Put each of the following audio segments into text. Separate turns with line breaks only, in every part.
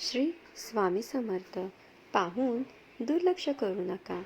श्री स्वामी समर्थ पाहून दुर्लक्ष करू नका.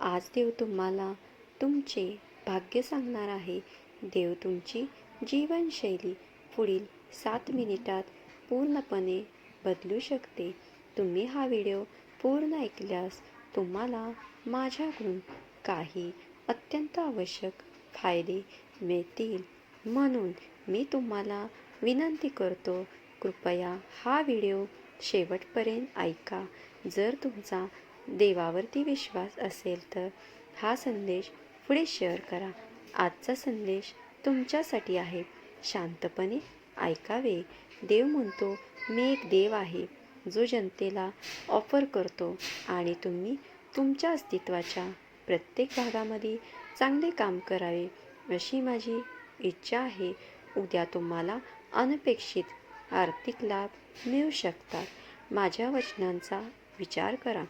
आज देव तुम्हाला तुमचे भाग्य सांगणार आहे. देव तुमची जीवनशैली पुढील सात मिनिटात पूर्णपणे बदलू शकते. तुम्ही हा व्हिडिओ पूर्ण ऐकल्यास तुम्हाला माझ्याकडून काही अत्यंत आवश्यक फायदे मिळतील. म्हणून मी तुम्हाला विनंती करतो कृपया हा व्हिडिओ शेवटपर्यंत ऐका. जर तुमचा देवावरती विश्वास असेल तर हा संदेश पुढे शेअर करा. आजचा संदेश तुमच्यासाठी आहे. शांतपणे ऐकावे. देव म्हणतो मी एक देव आहे जो जनतेला ऑफर करतो आणि तुम्ही तुमच्या अस्तित्वाच्या प्रत्येक भागामध्ये चांगले काम करावे अशी माझी इच्छा आहे. उद्या तुम्हाला अनपेक्षित आर्थिक लाभ मिळू शकतात. माझ्या वचनांचा विचार करा.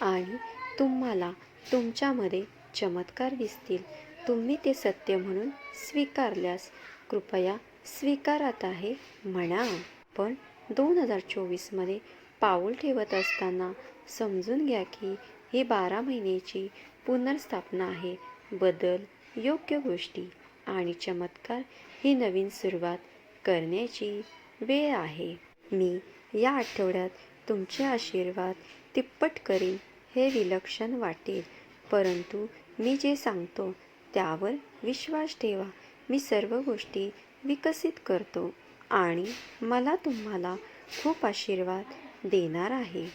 आणि तुम्हाला तुमच्यामध्ये चमत्कार दिसतील. तुम्ही ते सत्य म्हणून स्वीकारल्यास कृपया स्वीकारात आहे म्हणा. पण दोन हजार चोवीसमध्ये पाऊल ठेवत असताना समजून घ्या की ही बारा महिन्याची पुनर्स्थापना आहे. बदल योग्य गोष्टी आणि चमत्कार ही नवीन सुरुवात करण्याची वेळ आहे. मी या आठवड्यात तुमचे आशीर्वाद तिप्पट करीन हे विलक्षण वाटेल. परंतु मी जे सांगतो त्यावर विश्वास ठेवा. मी सर्व गोष्टी विकसित करतो आणि मला तुम्हाला खूप आशीर्वाद देणार आहे.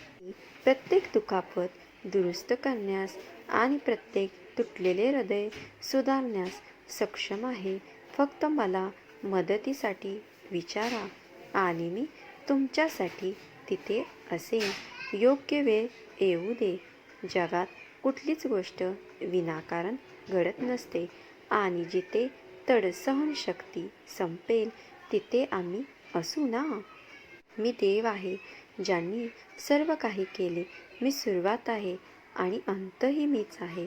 प्रत्येक दुखापत दुरुस्त करण्यास आणि प्रत्येक तुटलेले हृदय सुधारण्यास सक्षम आहे. फक्त मला मदतीसाठी विचारा. आणि मी तुमच्यासाठी तिथे असेन योग्य वेळ येऊ दे. जगात कुठलीच गोष्ट विनाकारण घडत नसते आणि जिथे तडसहनशक्ती संपेल तिथे आम्ही असू ना? मी देव आहे ज्यांनी सर्व काही केले. मी सुरुवात आहे आणि अंतही मीच आहे.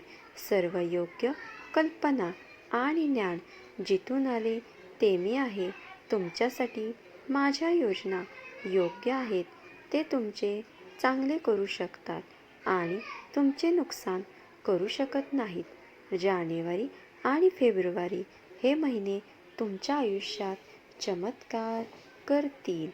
सर्व योग्य कल्पना आणि ज्ञान जिथून आले ते मी आहे. तुमच्यासाठी माझ्या योजना योग्य आहेत ते तुमचे चांगले करू शकतात आणि तुमचे नुकसान करू शकत नाहीत. जानेवारी आणि फेब्रुवारी हे महिने तुमच्या आयुष्यात चमत्कार करतील.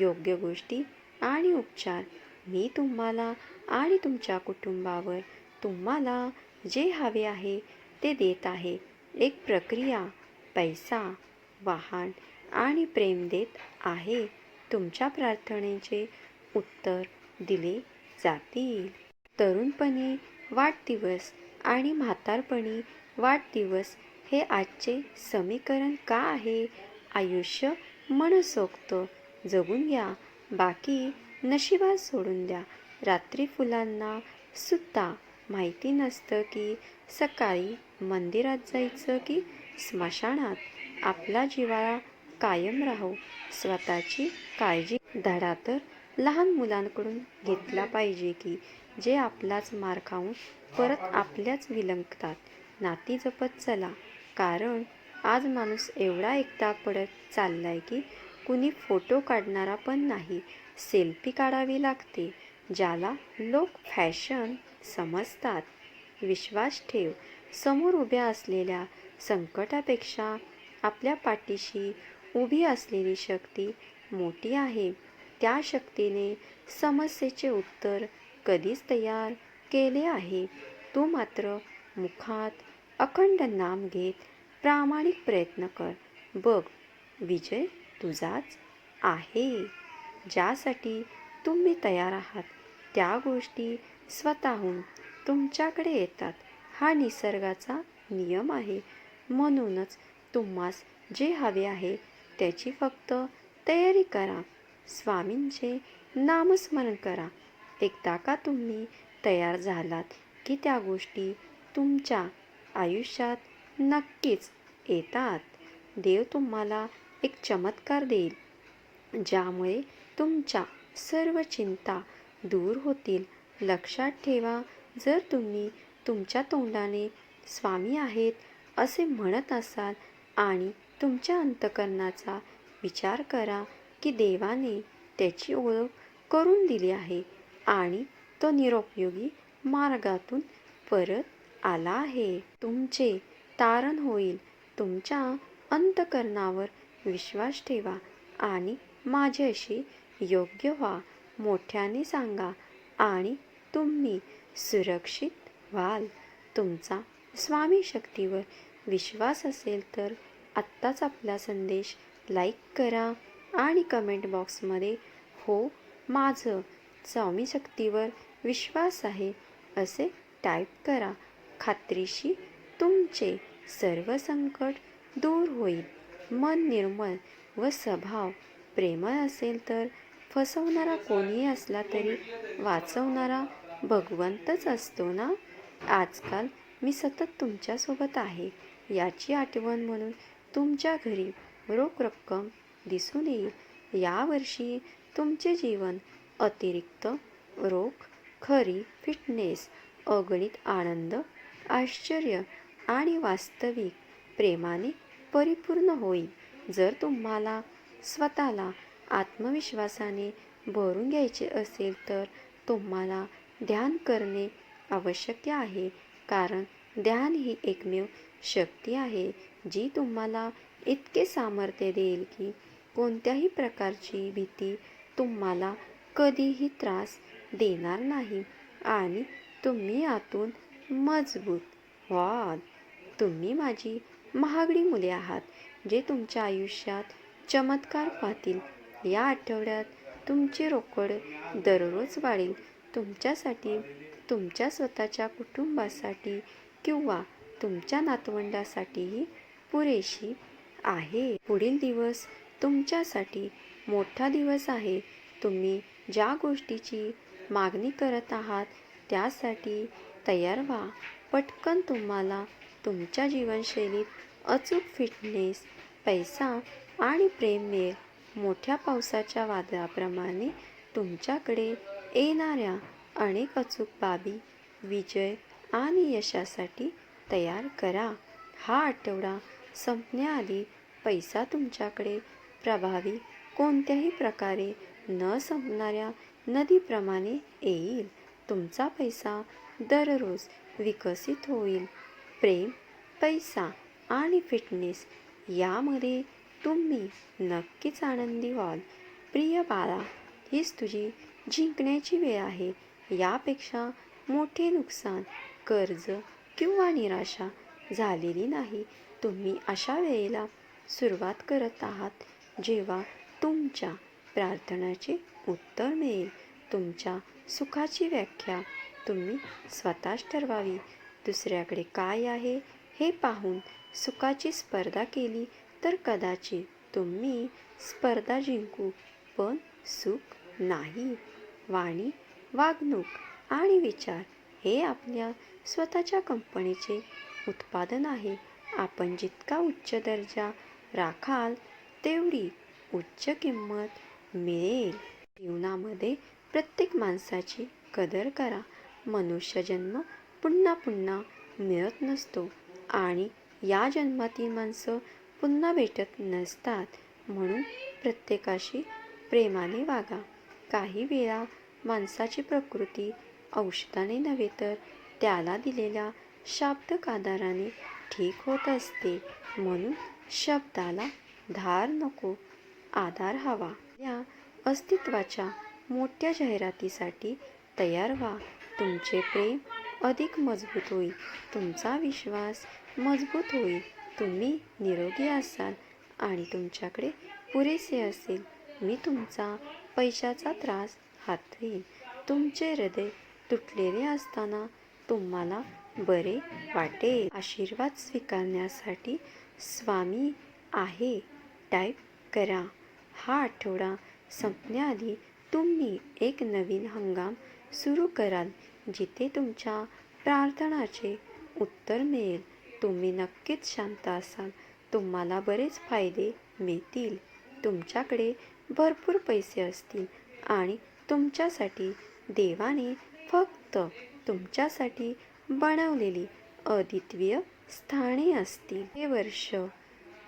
योग्य गोष्टी आणि उपचार मी तुम्हाला आणि तुमच्या कुटुंबावर तुम्हाला जे हवे आहे ते देत आहे. एक प्रक्रिया पैसा वाहन आणि प्रेम देत आहे तुमच्या प्रार्थनेचे उत्तर दिले जातील. तरुणपणी वाढदिवस आणि म्हातारपणी वाढदिवस हे आजचे समीकरण का आहे? आयुष्य मनसोक्त जगून घ्या. बाकी नशिबात सोडून द्या. रात्री फुलांना सुद्धा माहिती नसतं की सकाळी मंदिरात जायचं की स्मशानात. आपला जिवाळा कायम राहू. स्वतःची काळजी धडा तर लहान मुलांकडून घेतला पाहिजे की जे आपलाच मार खाऊन परत आपल्याच विलंकतात नाती जपत चला. कारण आज माणूस एवढा एकटा पडत चाललाय की कुणी फोटो काढणारा पण नाही. सेल्फी काढावी लागते. ज्याला लोक फॅशन समजतात. विश्वास ठेव. समोर उभ्या असलेल्या संकटापेक्षा आपल्या पाठीशी उभी असलेली शक्ती मोठी आहे. त्या शक्तीने समस्येचे उत्तर कधीच तयार केले आहे. तू मात्र मुखात अखंड नाम घेत प्रामाणिक प्रयत्न कर. बघ विजय तुझाच आहे. ज्यासाठी तुम्ही तयार आहात त्या गोष्टी स्वतःहून तुमच्याकडे येतात. हा निसर्गाचा नियम आहे. म्हणूनच तुम्हास जे हवे आहे त्याची फक्त तयारी करा. स्वामींचे नामस्मरण करा. एकदा का तुम्ही तयार झालात की त्या गोष्टी तुमच्या आयुष्यात नक्कीच येतात? देव तुम्हाला एक चमत्कार देईल ज्यामुळे तुमच्या सर्व चिंता दूर होतील. लक्षात ठेवा जर तुम्ही तुमच्या तोंडाने स्वामी आहेत असे म्हणत असाल आणि तुमच्या अंतकरणाचा विचार करा की देवाने त्याची ओळख करून दिली आहे आणि तो निरुपयोगी मार्गातून परत आला आहे. तुमचे तारण होईल. तुमच्या अंतकरणावर विश्वास ठेवा आणि माझ्याशी योग्य व्हा मोठ्याने सांगा आणि तुम्ही सुरक्षित व्हाल. तुमचा स्वामी शक्तीवर विश्वास असेल तर आत्ताच आपला संदेश लाईक करा आणि कमेंट बॉक्समध्ये हो माझं स्वामी शक्तीवर विश्वास आहे असे टाईप करा. खात्रीशी तुमचे सर्व संकट दूर होईल. मन निर्मळ व स्वभाव प्रेमळ असेल तर फसवणारा कोणीही असला तरी वाचवणारा भगवंतच असतो ना? आजकाल मी सतत तुमच्यासोबत आहे याची आठवण म्हणून तुमच्या घरी रोख रक्कम दिसून येईल. यावर्षी तुमचे जीवन अतिरिक्त रोख खरी फिटनेस अगणित आनंद आश्चर्य आणि वास्तविक प्रेमाने परिपूर्ण होईल. जर तुम्हाला स्वतःला आत्मविश्वासाने भरून घ्यायचे असेल तर तुम्हाला ध्यान करणे आवश्यक आहे कारण ध्यान ही एकमेव शक्ती आहे. जी तुम्हाला इतके सामर्थ्य देईल की कोणत्याही प्रकारची भीती तुम्हाला कधीही त्रास देणार नाही आणि तुम्ही आतून मजबूत व्हाल. तुम्ही माझी महागडी मुले आहात जे तुमच्या आयुष्यात चमत्कार पाहतील. या आठवड्यात तुमची रोकड दररोज वाढेल. तुमच्यासाठी तुमच्या स्वतःच्या कुटुंबासाठी किंवा तुमच्या नातवंडासाठीही पुरेशी आहे. पुढील दिवस तुमच्यासाठी मोठा दिवस आहे. तुम्ही ज्या गोष्टीची मागणी करत आहात त्यासाठी तयार व्हा. पटकन तुम्हाला तुमच्या जीवनशैलीत अचूक फिटनेस पैसा आणि प्रेम मिळेल. मोठ्या पावसाच्या वादळाप्रमाणे तुमच्याकडे येणाऱ्या अनेक अचूक बाबी विजय आणि यशासाठी तयार करा. हा आठवडा संपण्याआधी पैसा तुमच्याकडे. प्रभावी कोणत्याही प्रकारे न संपणाऱ्या नदीप्रमाणे येईल. तुमचा पैसा दररोज विकसित होईल. प्रेम पैसा आणि फिटनेस यामध्ये तुम्ही नक्कीच आनंदी व्हाल. प्रिय बाळा हीच तुझी जिंकण्याची वेळ आहे. यापेक्षा मोठे नुकसान कर्ज किंवा निराशा झालेली नाही. तुम्ही अशा वेळेला सुरुवात करत आहात जेव्हा तुमच्या प्रार्थनाचे उत्तर मिळेल. तुमच्या सुखाची व्याख्या तुम्ही स्वतःच ठरवावी. दुसऱ्याकडे काय आहे हे पाहून सुखाची स्पर्धा केली तर कदाचित तुम्ही स्पर्धा जिंकू पण सुख नाही. वाणी वागणूक आणि विचार हे आपल्या स्वतःच्या कंपनीचे उत्पादन आहे. आपण जितका उच्च दर्जा राखाल तेवढी उच्च किंमत मिळेल. जीवनामध्ये प्रत्येक माणसाची कदर करा. मनुष्यजन्म पुन्हा पुन्हा मिळत नसतो आणि या जन्मातील माणसं पुन्हा भेटत नसतात. म्हणून प्रत्येकाशी प्रेमाने वागा. काही वेळा माणसाची प्रकृती औषधाने नव्हे तर त्याला दिलेल्या शाब्दक आधाराने ठीक होत असते म्हणून शब्दाला धार नको आधार हवा. या अस्तित्वाच्या मोठ्या जाहिरातीसाठी तयार व्हा. तुमचे प्रेम अधिक मजबूत होईल. तुमचा विश्वास मजबूत होईल. तुम्ही निरोगी असाल आणि तुमच्याकडे पुरेसे असेल. मी तुमचा पैशाचा त्रास हातवीन तुमचे हृदय तुटलेले असताना तुम्हाला बरे वाटेल आशीर्वाद स्वीकारण्यासाठी स्वामी आहे. टाईप करा. हा आठवडा संपण्याआधी तुम्ही एक नवीन हंगाम सुरू कराल जिथे तुमच्या प्रार्थनाचे उत्तर मिळेल. तुम्ही नक्कीच शांत असाल. तुम्हाला बरेच फायदे मिळतील. तुमच्याकडे भरपूर पैसे असतील आणि तुमच्यासाठी देवाने फक्त तुमच्यासाठी बनवलेली अद्वितीय स्थाने असतील. हे वर्ष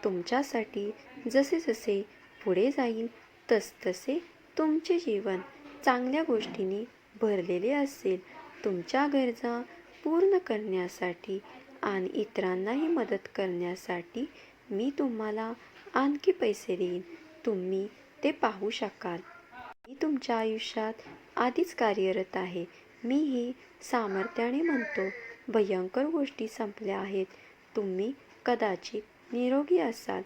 तुमच्यासाठी जसे जसे पुढे जाईल तसतसे तुमचे जीवन चांगल्या गोष्टींनी भरलेले असेल. तुमच्या गरजा पूर्ण करण्यासाठी आणि इतरांनाही मदत करण्यासाठी मी तुम्हाला आणखी पैसे देईन. तुम्ही ते पाहू शकाल. मी तुमच्या आयुष्यात आधीच कार्यरत आहे. मी ही सामर्थ्याने म्हणतो भयंकर गोष्टी संपल्या आहेत. तुम्ही कदाचित निरोगी असाल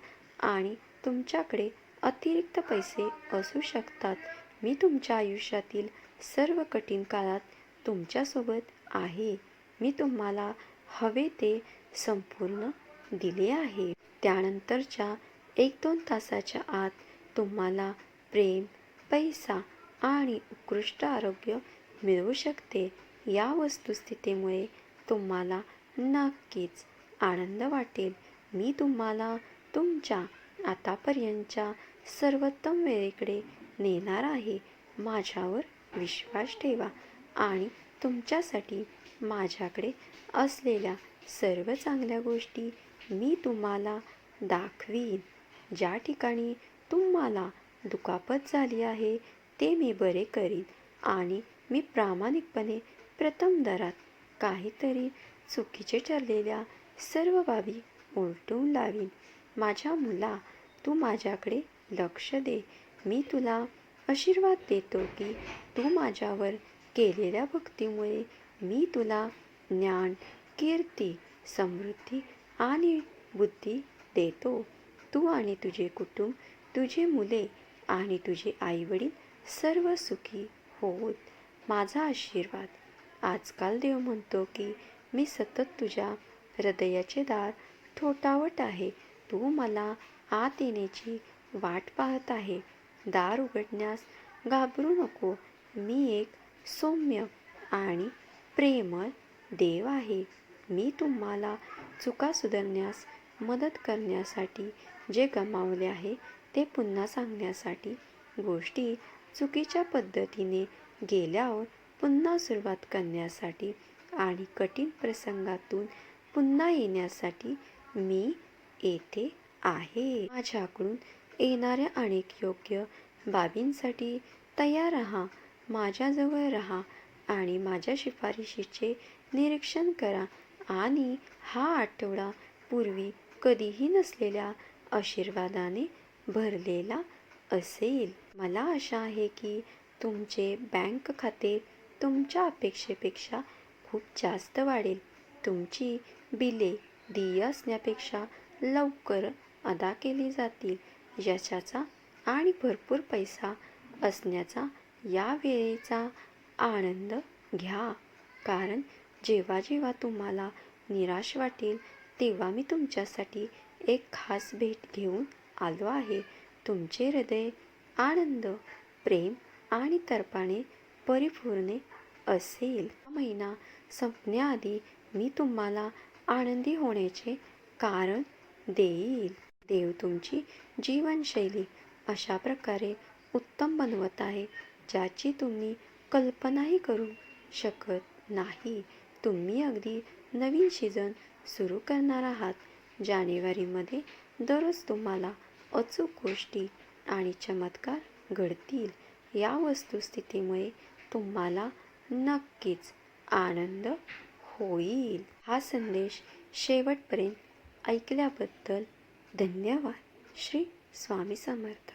आणि तुमच्याकडे अतिरिक्त पैसे असू शकतात. मी तुमच्या आयुष्यातील सर्व कठीण काळात तुमच्यासोबत आहे. मी तुम्हाला हवे ते संपूर्ण दिले आहे. त्यानंतरच्या एक दोन तासाच्या आत तुम्हाला प्रेम पैसा आणि उत्कृष्ट आरोग्य मिळू शकते. या वस्तुस्थितीमुळे तुम्हाला नक्कीच आनंद वाटेल. मी तुम्हाला तुमच्या आतापर्यंतच्या सर्वोत्तम वेळेकडे नेणार आहे. माझ्यावर विश्वास ठेवा आणि तुमच्यासाठी माझ्याकडे असलेल्या सर्व चांगल्या गोष्टी मी तुम्हाला दाखवीन. ज्या ठिकाणी तुम्हाला दुखापत झाली आहे ते मी बरे करीन आणि मी प्रामाणिकपणे प्रथम दरात काहीतरी चुकीचे ठरलेल्या सर्व बाबी उलटून लावीन. माझ्या मुला तू माझ्याकडे लक्ष दे. मी तुला आशीर्वाद देतो की तू माझ्यावर केलेल्या भक्तीमुळे मी तुला ज्ञान कीर्ती समृद्धी आणि बुद्धी देतो. तू आणि तुझे कुटुंब तुझे मुले आणि तुझे आईवडील सर्व सुखी होत माझा आशीर्वाद. आजकाल देव म्हणतो की मी सतत तुझ्या हृदयाचे दार ठोठावत आहे. तू मला आत येण्याची वाट पाहत आहे. दार उघडण्यास घाबरू नको. मी एक सौम्य आणि प्रेमळ देव आहे. मी तुम्हाला चुका सुधारण्यास मदत करण्यासाठी जे गमावले आहे ते पुन्हा सांगण्यासाठी गोष्टी चुकीच्या पद्धतीने गेल्यावर पुन्हा सुरुवात करण्यासाठी आणि कठीण प्रसंगातून पुन्हा येण्यासाठी मी येथे आहे. माझ्याकडून येणाऱ्या अनेक योग्य बाबींसाठी तयार राहा माझ्याजवळ राहा आणि माझ्या शिफारशीचे निरीक्षण करा आणि हा आठवडा पूर्वी कधीही नसलेल्या आशीर्वादाने भरलेला असेल. मला आशा आहे की तुमचे बँक खाते तुमच्या अपेक्षेपेक्षा खूप जास्त वाढेल. तुमची बिले देय असण्यापेक्षा लवकर अदा केली जातील. यशाचा आणि भरपूर पैसा असण्याचा या वेळेचा आनंद घ्या. कारण जेव्हा जेव्हा तुम्हाला निराश वाटेल तेव्हा मी तुमच्यासाठी एक खास भेट घेऊन आलो आहे. तुमचे हृदय आनंद प्रेम आणि तर्पाने परिपूर्ण असेल. हा महिना संपण्याआधी मी तुम्हाला आनंदी होण्याचे कारण देईल. देव तुमची जीवनशैली अशा प्रकारे उत्तम बनवत आहे ज्याची तुम्ही कल्पनाही करू शकत नाही. तुम्ही अगदी नवीन सीझन सुरू करणार आहात जानेवारीमध्ये दररोज तुम्हाला अचूक गोष्टी आणि चमत्कार घडतील. या वस्तुस्थितीमुळे तुम्हाला नक्कीच आनंद होईल. हा संदेश शेवटपर्यंत ऐकल्याबद्दल धन्यवाद. श्री स्वामी समर्थ.